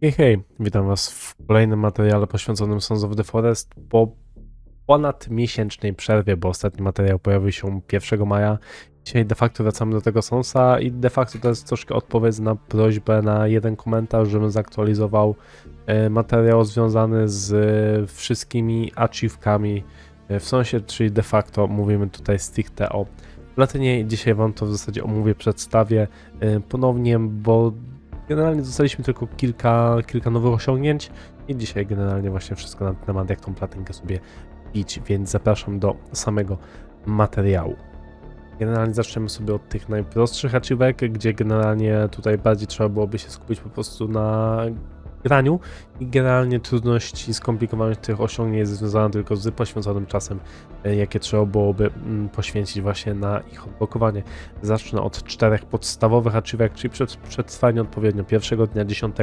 Hej, hej, witam Was w kolejnym materiale poświęconym Sons of the Forest po ponad miesięcznej przerwie, bo ostatni materiał pojawił się 1 maja. Dzisiaj de facto wracamy do tego Sonsa i de facto to jest troszkę odpowiedź na prośbę na jeden komentarz, żebym zaktualizował e, materiał związany z e, wszystkimi achievkami e, w Sonsie, czyli de facto mówimy tutaj stricte o Platynie dzisiaj Wam to w zasadzie omówię, przedstawię ponownie, bo Generalnie dostaliśmy tylko kilka, kilka nowych osiągnięć i dzisiaj generalnie właśnie wszystko na temat, jak tą platynkę sobie bić, więc zapraszam do samego materiału. Generalnie zaczniemy sobie od tych najprostszych achievek, gdzie generalnie tutaj bardziej trzeba byłoby się skupić po prostu na graniu i generalnie trudności skomplikowanych tych osiągnięć jest związana tylko z poświęconym czasem, e, jakie trzeba byłoby mm, poświęcić właśnie na ich odblokowanie. Zacznę od czterech podstawowych achievek, czyli przed, przetrwanie odpowiednio pierwszego dnia, 10,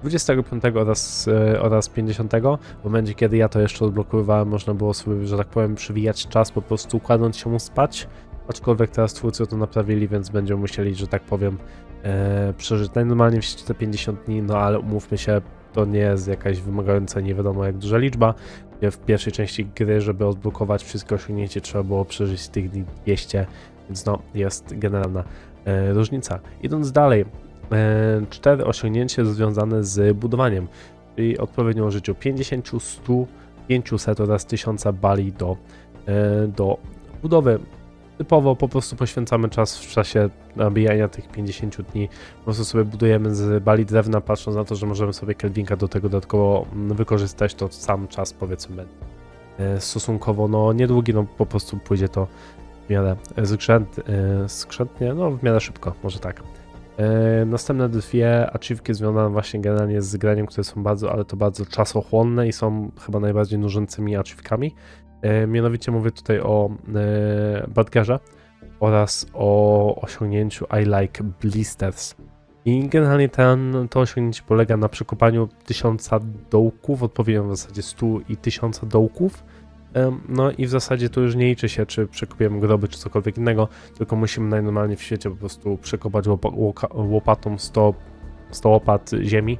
25 oraz, e, oraz 50. W momencie, kiedy ja to jeszcze odblokowywałem, można było sobie, że tak powiem, przywijać czas, po prostu kładąc się spać, aczkolwiek teraz twórcy to naprawili, więc będziemy musieli, że tak powiem, e, przeżyć. Najnormalniej w sieci te 50 dni, no ale umówmy się, to nie jest jakaś wymagająca nie wiadomo jak duża liczba, w pierwszej części gry, żeby odblokować wszystkie osiągnięcie, trzeba było przeżyć tych dni 200, więc no, jest generalna e, różnica. Idąc dalej, e, cztery osiągnięcia związane z budowaniem, czyli odpowiednio o życiu. 50, 100, 500 oraz 1000 bali do, e, do budowy typowo po prostu poświęcamy czas w czasie nabijania tych 50 dni. Po prostu sobie budujemy z bali drewna, patrząc na to, że możemy sobie kelwinka do tego dodatkowo mm, wykorzystać, to sam czas powiedzmy e, stosunkowo no niedługi, no po prostu pójdzie to w miarę zgrzęt, e, skrzętnie, no w miarę szybko, może tak. E, Następne dwie achievki związane właśnie generalnie z graniem, które są bardzo, ale to bardzo czasochłonne i są chyba najbardziej nużącymi achievkami. E, Mianowicie mówię tutaj o e, Badgerze oraz o osiągnięciu I like blisters. I generalnie ten, to osiągnięcie polega na przekopaniu tysiąca dołków, odpowiednio w zasadzie 100 i tysiąca dołków. Em, No i w zasadzie to już nie liczy się, czy przekopiemy groby, czy cokolwiek innego, tylko musimy najnormalniej w świecie po prostu przekopać łopatą 100, 100 łopat ziemi.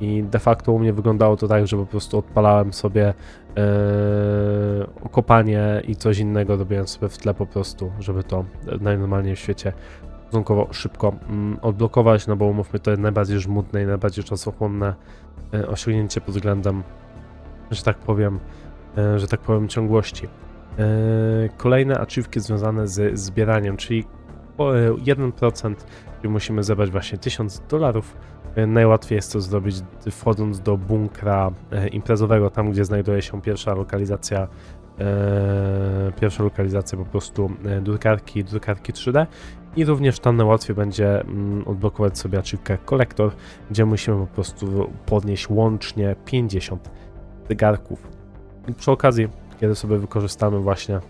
I de facto u mnie wyglądało to tak, że po prostu odpalałem sobie e, okopanie i coś innego robiłem sobie w tle po prostu, żeby to najnormalniej w świecie stosunkowo szybko mm, odblokować, no bo umówmy, to jest najbardziej żmudne i najbardziej czasochłonne e, osiągnięcie pod względem, że tak powiem, e, że tak powiem, ciągłości. E, Kolejne achievki związane z zbieraniem, czyli o, e, 1%, czyli musimy zebrać właśnie 1000 dolarów. E, Najłatwiej jest to zrobić wchodząc do bunkra e, imprezowego, tam gdzie znajduje się pierwsza lokalizacja, e, pierwsza lokalizacja po prostu drukarki, drukarki 3D i również tam najłatwiej będzie mm, odblokować sobie achievkę kolektor, gdzie musimy po prostu podnieść łącznie 50 zegarków. I przy okazji, kiedy sobie wykorzystamy właśnie,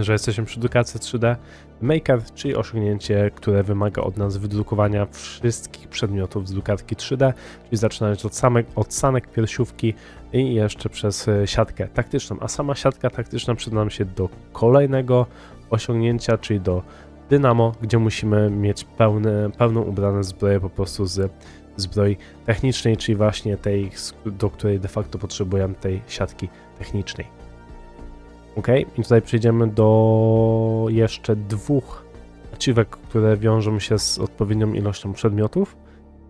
że jesteśmy przy drukarce 3D, Maker, czyli osiągnięcie, które wymaga od nas wydrukowania wszystkich przedmiotów z drukarki 3D, czyli zaczynając od, samek, od sanek piersiówki i jeszcze przez e, siatkę taktyczną. A sama siatka taktyczna przyda nam się do kolejnego osiągnięcia, czyli do Dynamo, gdzie musimy mieć pełne, pełną ubrane zbroję po prostu z zbroi technicznej, czyli właśnie tej, do której de facto potrzebujemy tej siatki technicznej. Ok, i tutaj przejdziemy do jeszcze dwóch achievek, które wiążą się z odpowiednią ilością przedmiotów.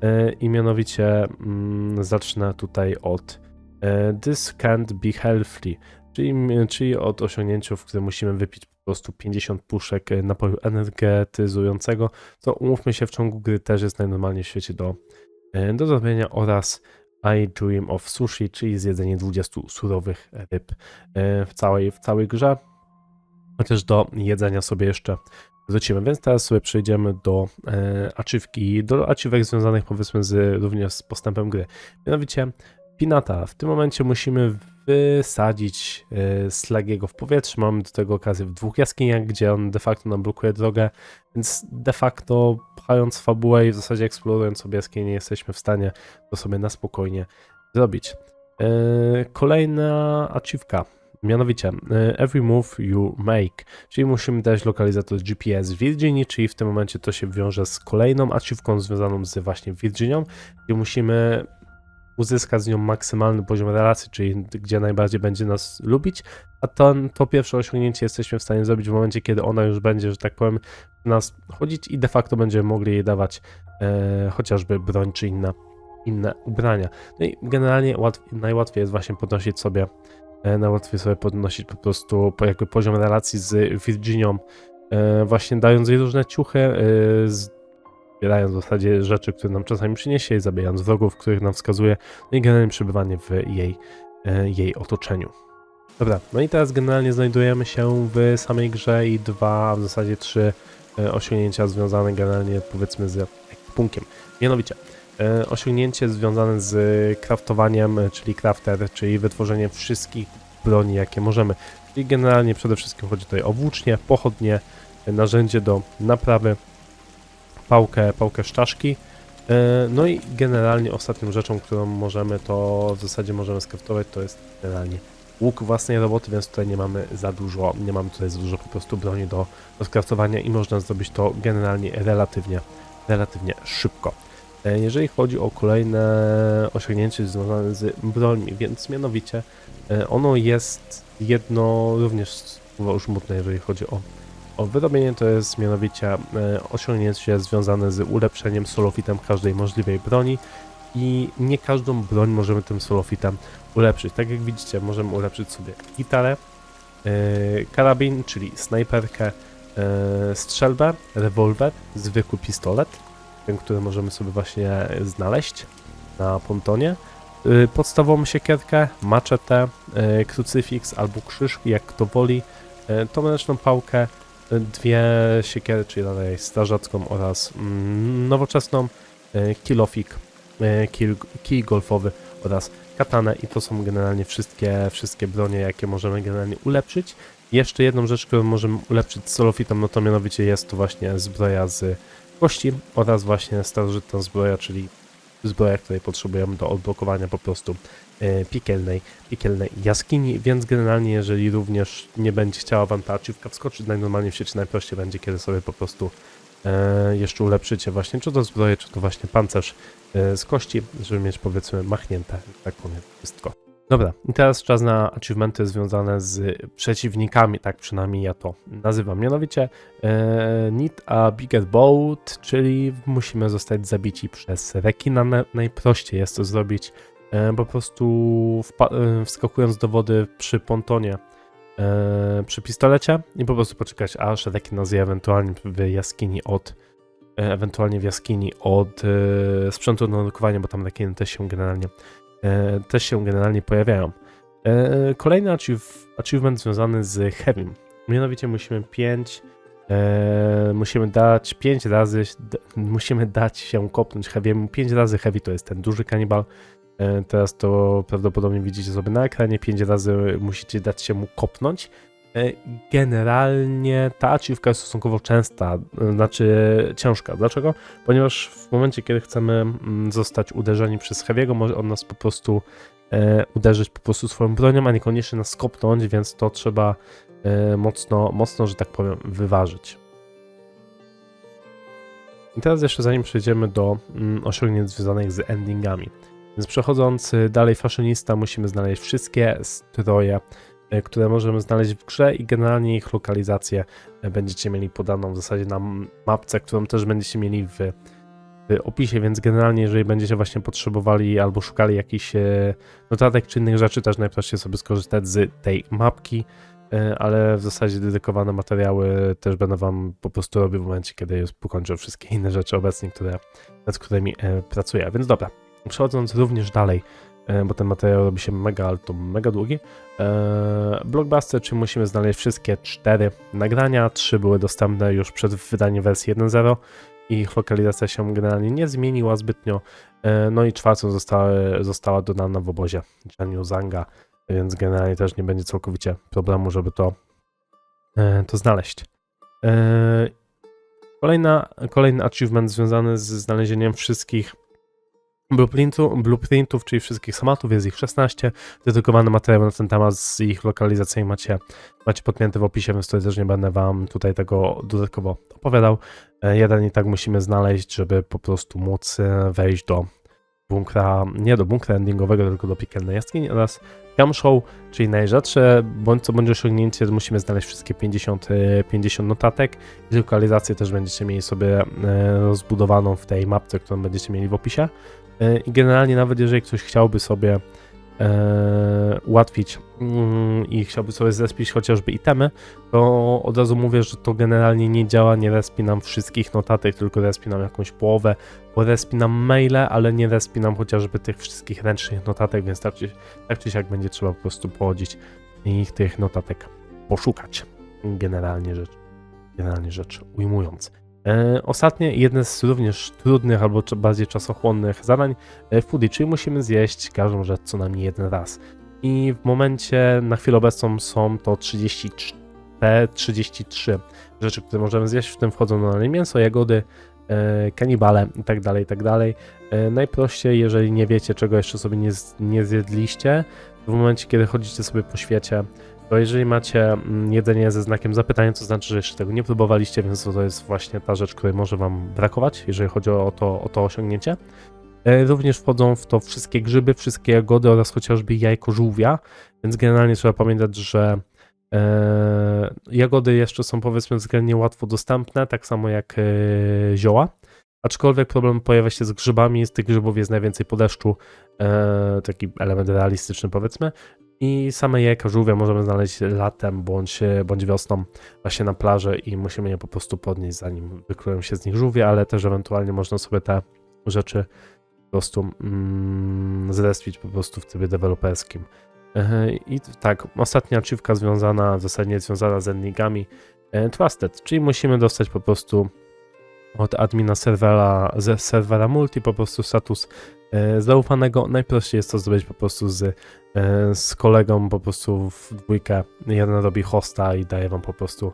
E, I mianowicie mm, zacznę tutaj od e, This can't be healthy, czyli, czyli od osiągnięcia, w którym musimy wypić po prostu 50 puszek e, napoju energetyzującego, co umówmy się w ciągu gry też jest najnormalniej w świecie do, e, do zrobienia oraz I Dream of Sushi, czyli zjedzenie 20 surowych ryb e, w całej, w całej grze. Chociaż do jedzenia sobie jeszcze wrócimy, więc teraz sobie przejdziemy do e, achievki, do achievek związanych powiedzmy z, również z postępem gry. Mianowicie Pinata. W tym momencie musimy wysadzić e, Slagiego w powietrze. Mamy do tego okazję w dwóch jaskiniach, gdzie on de facto nam blokuje drogę, więc de facto pchając fabułę i w zasadzie eksplorując sobie jaskinie jesteśmy w stanie to sobie na spokojnie zrobić. E, Kolejna achievka. Mianowicie, e, every move you make, czyli musimy dać lokalizator GPS w Virginii, czyli w tym momencie to się wiąże z kolejną achievką związaną z właśnie Virginią, gdzie musimy uzyskać z nią maksymalny poziom relacji, czyli gdzie najbardziej będzie nas lubić, a to, to pierwsze osiągnięcie jesteśmy w stanie zrobić w momencie, kiedy ona już będzie, że tak powiem, nas chodzić i de facto będziemy mogli jej dawać e, chociażby broń czy inne, ubrania. No i generalnie łatw, najłatwiej jest właśnie podnosić sobie, e, najłatwiej sobie podnosić po prostu jakby poziom relacji z Virginią, e, właśnie dając jej różne ciuchy, e, z, zbierając w zasadzie rzeczy, które nam czasami przyniesie zabijając wrogów, których nam wskazuje, no i generalnie przebywanie w jej, e, jej otoczeniu. Dobra, no i teraz generalnie znajdujemy się w samej grze i dwa, w zasadzie trzy e, osiągnięcia związane generalnie powiedzmy z punkiem. Mianowicie, e, osiągnięcie związane z craftowaniem, e, czyli crafter, czyli wytworzeniem wszystkich broni, jakie możemy. Czyli generalnie przede wszystkim chodzi tutaj o włócznie, pochodnie, narzędzie do naprawy, pałkę, pałkę szczaszki. E, No i generalnie ostatnią rzeczą, którą możemy, to w zasadzie możemy skraftować, to jest generalnie łuk własnej roboty, więc tutaj nie mamy za dużo, nie mamy tutaj za dużo po prostu broni do, do skraftowania i można zrobić to generalnie relatywnie, relatywnie szybko. E, Jeżeli chodzi o kolejne osiągnięcie związane z brońmi, więc mianowicie e, ono jest jedno również słowo żmudne, jeżeli chodzi o wyrobienie, to jest mianowicie e, osiągnięcie związane z ulepszeniem solofitem każdej możliwej broni i nie każdą broń możemy tym solofitem ulepszyć. Tak jak widzicie, możemy ulepszyć sobie gitarę, yy, karabin, czyli snajperkę, yy, strzelbę, rewolwer, zwykły pistolet, ten, który możemy sobie właśnie znaleźć na pontonie, yy, podstawową siekierkę, maczetę, krucyfiks albo krzyż, jak kto woli, tą ręczną pałkę, dwie siekiery, czyli dalej strażacką oraz mm, nowoczesną, yy, kilofik, kil, kij golfowy oraz katanę i to są generalnie wszystkie, wszystkie bronie, jakie możemy generalnie ulepszyć. Jeszcze jedną rzecz, którą możemy ulepszyć z solofitą, no to mianowicie jest to właśnie zbroja z kości oraz właśnie starożytna zbroja, czyli zbroja, której potrzebujemy do odblokowania po prostu e, piekielnej, piekielnej jaskini, więc generalnie jeżeli również nie będzie chciała wam ta achievka wskoczyć, najnormalniej w sieci najprościej będzie, kiedy sobie po prostu e, jeszcze ulepszycie właśnie czy to zbroję, czy to właśnie pancerz e, z kości, żeby mieć powiedzmy machnięte, tak powiem, wszystko. Dobra, i teraz czas na achievementy związane z przeciwnikami, tak przynajmniej ja to nazywam. Mianowicie e, Need a Bigger Boat, czyli musimy zostać zabici przez rekina. Na, najprościej jest to zrobić e, po prostu e, wskakując do wody przy pontonie e, przy pistolecie i po prostu poczekać aż rekin nas je ewentualnie w jaskini od e, ewentualnie w jaskini od e, sprzętu do nurkowania, bo tam rekiny też się generalnie e, też się generalnie pojawiają. E, kolejny achiev achievement związany z Heavym. Mianowicie musimy 5 e, musimy dać 5 razy musimy dać się kopnąć Heavy'emu. 5 razy Heavy to jest ten duży kanibal. E, teraz to prawdopodobnie widzicie sobie na ekranie. 5 razy musicie dać się mu kopnąć. E, Generalnie ta achievka jest stosunkowo częsta, e, znaczy ciężka. Dlaczego? Ponieważ w momencie, kiedy chcemy mm, zostać uderzeni przez Heavy'ego, może on nas po prostu uderzyć po prostu swoją bronią, a niekoniecznie nas kopnąć, więc to trzeba mocno, mocno, że tak powiem, wyważyć. I teraz jeszcze zanim przejdziemy do mm, osiągnięć związanych z endingami. Więc przechodząc dalej fashionista, musimy znaleźć wszystkie stroje, e, które możemy znaleźć w grze i generalnie ich lokalizację e, będziecie mieli podaną w zasadzie na mapce, którą też będziecie mieli w, w opisie, więc generalnie jeżeli będziecie właśnie potrzebowali albo szukali jakichś e, notatek czy innych rzeczy, też najprościej sobie skorzystać z tej mapki, ale w zasadzie dedykowane materiały też będę wam po prostu robił w momencie, kiedy już pokończę wszystkie inne rzeczy obecnie, które, nad którymi pracuję. Więc dobra, przechodząc również dalej, e, bo ten materiał robi się mega, ale to mega długi. E, Blockbuster, czyli musimy znaleźć wszystkie cztery nagrania. Trzy były dostępne już przed wydaniem wersji 1.0 i ich lokalizacja się generalnie nie zmieniła zbytnio. E, No i czwartą została, została dodana w obozie Janyu Zanga, więc generalnie też nie będzie całkowicie problemu, żeby to, to znaleźć. Kolejna, kolejny achievement związany z znalezieniem wszystkich blueprintu, blueprintów, czyli wszystkich schematów, jest ich 16. Dedykowane materiały na ten temat z ich lokalizacjami macie, macie podpięte w opisie, więc tutaj też nie będę wam tutaj tego dodatkowo opowiadał. E, Jeden i tak musimy znaleźć, żeby po prostu móc e, wejść do bunkra, nie do bunkra endingowego, tylko do piekielnej jaskini oraz Cam Show, czyli najrzadsze, bądź co bądź osiągnięcie, musimy znaleźć wszystkie 50, e, 50 notatek i lokalizację też będziecie mieli sobie e, rozbudowaną w tej mapce, którą będziecie mieli w opisie. E, I generalnie nawet jeżeli ktoś chciałby sobie e, ułatwić mm, i chciałby sobie zespić chociażby itemy, to od razu mówię, że to generalnie nie działa, nie respi nam wszystkich notatek, tylko respi nam jakąś połowę, bo respi nam maile, ale nie respi nam chociażby tych wszystkich ręcznych notatek, więc tak czy, tak czy siak będzie trzeba po prostu pochodzić i tych notatek poszukać. Generalnie rzecz, generalnie rzecz ujmując. E, ostatnie, jedne z również trudnych albo bardziej czasochłonnych zadań e, foodie, czyli musimy zjeść każdą rzecz co najmniej jeden raz. I w momencie, na chwilę obecną są to 33, 33 rzeczy, które możemy zjeść, w tym wchodzą normalnie mięso, jagody, e, kanibale i tak dalej, i tak najprościej, jeżeli nie wiecie, czego jeszcze sobie nie, nie zjedliście, w momencie, kiedy chodzicie sobie po świecie, to jeżeli macie mm, jedzenie ze znakiem zapytania, to znaczy, że jeszcze tego nie próbowaliście, więc to jest właśnie ta rzecz, której może wam brakować, jeżeli chodzi o to, o to osiągnięcie. E, Również wchodzą w to wszystkie grzyby, wszystkie jagody oraz chociażby jajko żółwia, więc generalnie trzeba pamiętać, że e, jagody jeszcze są powiedzmy względnie łatwo dostępne, tak samo jak e, zioła. Aczkolwiek problem pojawia się z grzybami, z tych grzybów jest najwięcej po deszczu, taki element realistyczny powiedzmy. I same jajka żółwia możemy znaleźć latem bądź, bądź wiosną właśnie na plaży i musimy je po prostu podnieść zanim wyklują się z nich żółwie, ale też ewentualnie można sobie te rzeczy po prostu mm, zrespić po prostu w trybie deweloperskim. E, I tak, ostatnia achievka związana, w zasadzie związana z endingami, e, Trusted, czyli musimy dostać po prostu od admina serwera, ze serwera multi po prostu status e, zaufanego. Najprościej jest to zrobić po prostu z, e, z kolegą po prostu w dwójkę. Jeden robi hosta i daje wam po prostu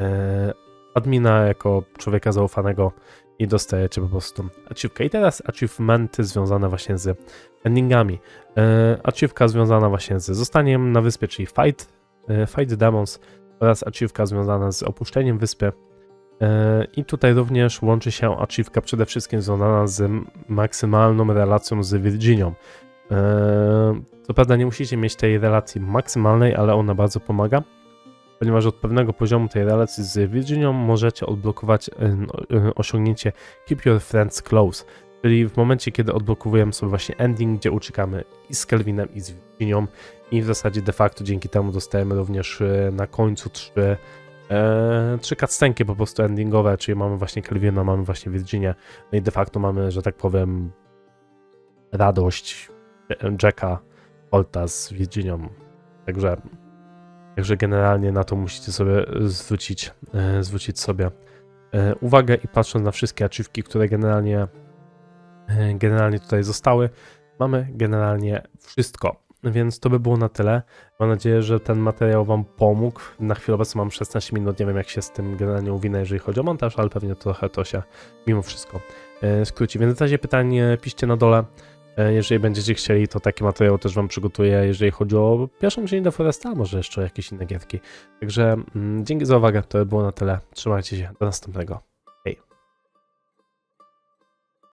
e, admina jako człowieka zaufanego i dostajecie po prostu achievkę. I teraz achievementy związane właśnie z endingami. E, achievka związana właśnie z zostaniem na wyspie, czyli fight, e, fight demons oraz achievka związana z opuszczeniem wyspy. E, I tutaj również łączy się achievka przede wszystkim związana z maksymalną relacją z Virginią. E, Co prawda nie musicie mieć tej relacji maksymalnej, ale ona bardzo pomaga, ponieważ od pewnego poziomu tej relacji z Virginią możecie odblokować e, no, osiągnięcie Keep Your Friends Close, czyli w momencie, kiedy odblokowujemy sobie właśnie ending, gdzie uciekamy i z Kelvinem, i z Virginią i w zasadzie de facto dzięki temu dostajemy również na końcu trzy e, trzy cutscenki po prostu endingowe, czyli mamy właśnie Kelvina, mamy właśnie Virginię, no i de facto mamy, że tak powiem, radość Jacka Holta z Virginią. Także, także generalnie na to musicie sobie zwrócić, e, zwrócić sobie e, uwagę i patrząc na wszystkie achievki, które generalnie, e, generalnie tutaj zostały, mamy generalnie wszystko. Więc to by było na tyle. Mam nadzieję, że ten materiał Wam pomógł. Na chwilę obecną mam 16 minut, nie wiem jak się z tym generalnie uwinę, jeżeli chodzi o montaż, ale pewnie trochę to się mimo wszystko e, skróci. Więc w razie pytań piszcie na dole. E, Jeżeli będziecie chcieli, to taki materiał też Wam przygotuję, jeżeli chodzi o pierwszą dzień do Foresta, a może jeszcze jakieś inne gierki. Także mm, dzięki za uwagę, to by było na tyle. Trzymajcie się, do następnego.